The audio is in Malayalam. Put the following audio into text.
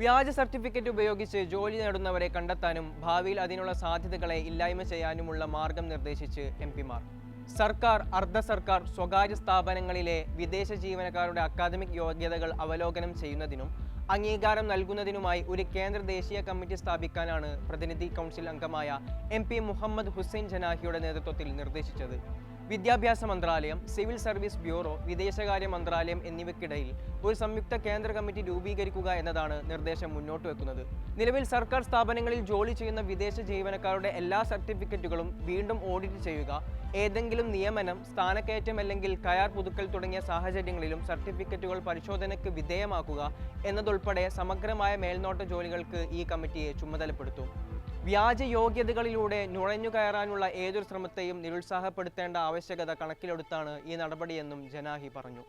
വ്യാജ സർട്ടിഫിക്കറ്റ് ഉപയോഗിച്ച് ജോലി നേടുന്നവരെ കണ്ടെത്താനും ഭാവിയിൽ അതിനുള്ള സാധ്യതകളെ ഇല്ലായ്മ ചെയ്യാനുമുള്ള മാർഗം നിർദ്ദേശിച്ച് എം പിമാർ. സർക്കാർ അർദ്ധ സർക്കാർ സ്വകാര്യ സ്ഥാപനങ്ങളിലെ വിദേശ ജീവനക്കാരുടെ അക്കാദമിക് യോഗ്യതകൾ അവലോകനം ചെയ്യുന്നതിനും അംഗീകാരം നൽകുന്നതിനുമായി ഒരു കേന്ദ്ര ദേശീയ കമ്മിറ്റി സ്ഥാപിക്കാനാണ് പ്രതിനിധി കൗൺസിൽ അംഗമായ എം പി മുഹമ്മദ് ഹുസൈൻ ജനാഹിയുടെ നേതൃത്വത്തിൽ നിർദ്ദേശിച്ചത്. വിദ്യാഭ്യാസ മന്ത്രാലയം സിവിൽ സർവീസ് ബ്യൂറോ വിദേശകാര്യ മന്ത്രാലയം എന്നിവയ്ക്കിടയിൽ ഒരു സംയുക്ത കേന്ദ്ര കമ്മിറ്റി രൂപീകരിക്കുക എന്നതാണ് നിർദ്ദേശം മുന്നോട്ട് വെക്കുന്നത്. നിലവിൽ സർക്കാർ സ്ഥാപനങ്ങളിൽ ജോലി ചെയ്യുന്ന വിദേശ ജീവനക്കാരുടെ എല്ലാ സർട്ടിഫിക്കറ്റുകളും വീണ്ടും ഓഡിറ്റ് ചെയ്യുക ഏതെങ്കിലും നിയമനം സ്ഥാനക്കയറ്റം അല്ലെങ്കിൽ കരാർ പുതുക്കൽ തുടങ്ങിയ സാഹചര്യങ്ങളിലും സർട്ടിഫിക്കറ്റുകൾ പരിശോധനയ്ക്ക് വിധേയമാക്കുക എന്നതുൾപ്പെടെ സമഗ്രമായ മേൽനോട്ട ജോലികൾക്ക് ഈ കമ്മിറ്റിയെ ചുമതലപ്പെടുത്തും. വ്യാജ യോഗ്യതകളിലൂടെ നുഴഞ്ഞു കയറാനുള്ള ഏതൊരു ശ്രമത്തെയും നിരുത്സാഹപ്പെടുത്തേണ്ട ആവശ്യകത കണക്കിലെടുത്താണ് ഈ നടപടിയെന്നും ജനാഹി പറഞ്ഞു.